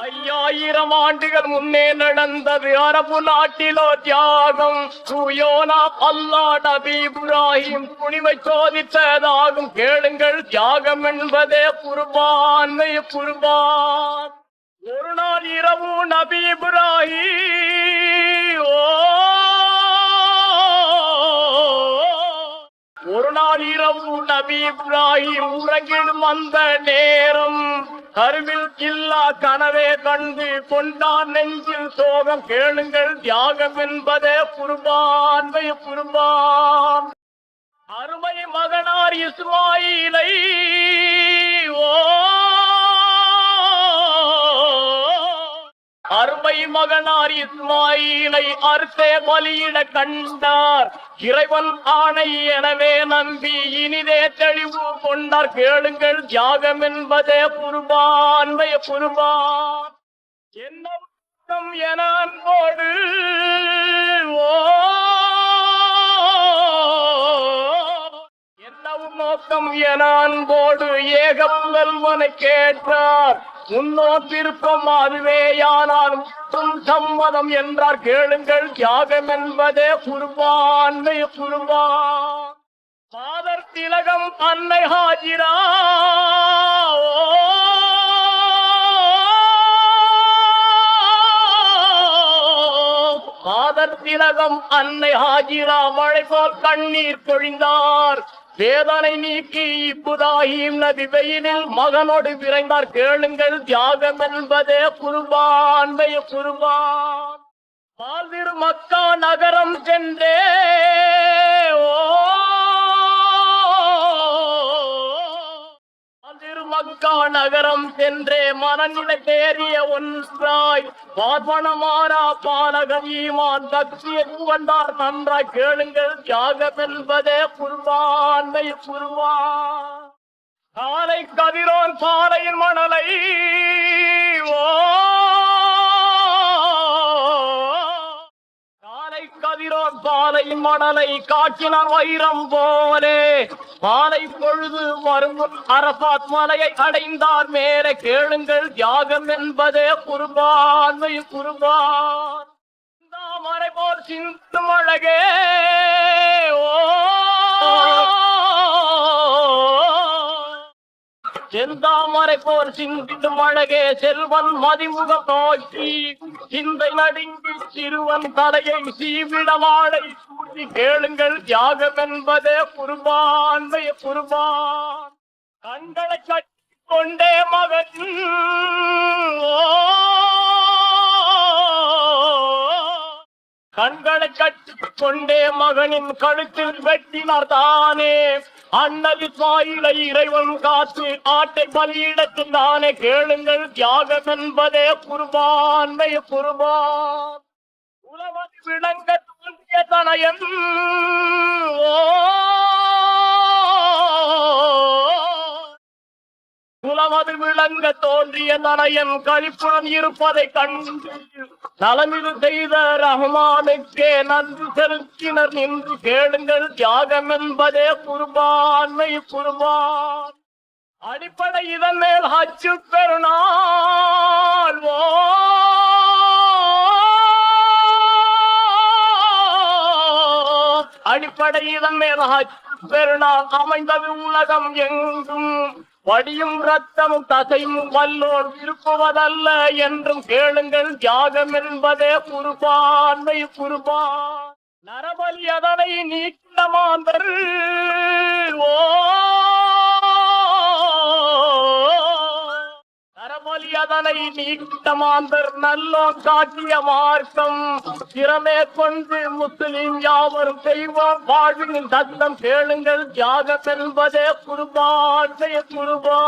ஐயாயிரம் ஆண்டுகள் முன்னே நடந்தது அரபு நாட்டிலோ தியாகம். சுயோனா அல்லா நபி இப்ராஹிம் துணிவை சோதித்ததாகும். கேளுங்கள் தியாகம் என்பதே குர்பான்மை குர்பான். ஒரு நாள் இரவு நபி இப்ராஹிம் ஓ! ஒரு நாள் இரவு நபி இப்ராஹிம் உறங்கிடும் அந்த நேரம். கருவில் இல்லா கனவே கண்டு கொண்டான் நெஞ்சில் சோகம் கேளுங்கள் தியாகம் என்பதே குருபான்மை குருபான். அருமை மகனார் இஸ்மாயிலை அருமை மகனார் இஸ்மாயிலை அர்த்தே பலியிட கண்டார். இறைவன் ஆணை எனவே நம்பி இனிதே தெளிவு கொண்டார். கேளுங்கள் தியாகம் என்பதே குருபான்மைய குருபான். என்ன என அன்போடு ஓ என்னவும் நோக்கம் என அன்போடு ஏக புகழ்வனை கேட்டார் முன்னோத்திருப்பம் அதுவேயானால் முற்றும் சம்மதம் என்றார். கேளுங்கள் தியாகம் என்பதே குர்பான்மை குர்பான். ஃபாதர் திலகம் அன்னை ஹாஜிரா. ஃபாதர் திலகம் அன்னை ஹாஜிரா. மழை போல் கண்ணீர் பொழிந்தார். வேதனை நீக்கி இப்புதாயும் நபி வெயிலில் மகனோடு விரைந்தார். கேளுங்கள் தியாகம் என்பதே குர்பான்மை குருபான். பால்திரு மக்கா நகரம் சென்றே ஓ மக்கா நகரம் சென்றே மனநிலை தேறிய ஒன்றாய் பார்ப்பனமாரா பாலகர் ஈமான் பக்தியை வந்தார் நன்றாய் கேளுங்கள் தியாகம் என்பதே குர்பான்மை குர்பான் காலை கதிரோன் பாறையின் மணலை பாலையின் மணலை காட்டினார் வைரம் போலே. மாலை பொழுது வரும் அரசாத் மலையை அடைந்தார். மேலே கேளுங்கள் தியாகம் என்பதே குருபான்மை குர்பான். தாமரை போல் சிந்தும் அழகே. ஓ. செந்தாமரை போர் சிந்திடும் அழகே. செல்வன் மதிமுகம் நோக்கி சிந்தை நடுங்கி சிறுவன் தலையை சீவிடவாளை சூட்டி கேளுங்கள். தியாகம் என்பதே குருபான்மைய குருபான் கண்களை கட்டி கொண்டே மகன் கண்களை கட்டி கொண்டே மகனின் கழுத்தில் வெட்டினார் தானே. அன்னது சாயிலை இறைவன் காத்து ஆட்டை பலியிடத்தில் தானே. கேளுங்கள் தியாகம் என்பதே குருபான்மைய குருபான் உலகம் விளங்க தனயம் தனயன் குலமது விளங்க தோன்றிய நனையன் கழிப்புடன் இருப்பதை கண்டு நலமிது செய்த ரஹ்மானுக்கே நன்றி செலுத்தினர் நின்று கேளுங்கள் தியாகம் என்பதே குர்பான்மை குர்பான். அடிப்படை இதன் மேல் ஹச்சு பெருநாள் ஓ! அடிப்படை இதன் பெருநாள் அமைந்தது உலகம் எங்கும் வடியும் ரத்தமும் தசையும் வல்லோர் விருப்புவதல்ல என்றும் கேளுங்கள். தியாகம் என்பதே குருபான்மை குருபா நரபலி அதனை நீக்கிட மாந்தர். ஓ நரபலி அதனை நீக்கிட நல்லோ காட்டிய மார்க்கம். திறமே கொண்டு முஸ்லிம் யாவரும் செய்வோம் வாழ்வின் சத்தம் கேளுங்கள். தியாக செல்வதே குருபான் குருபா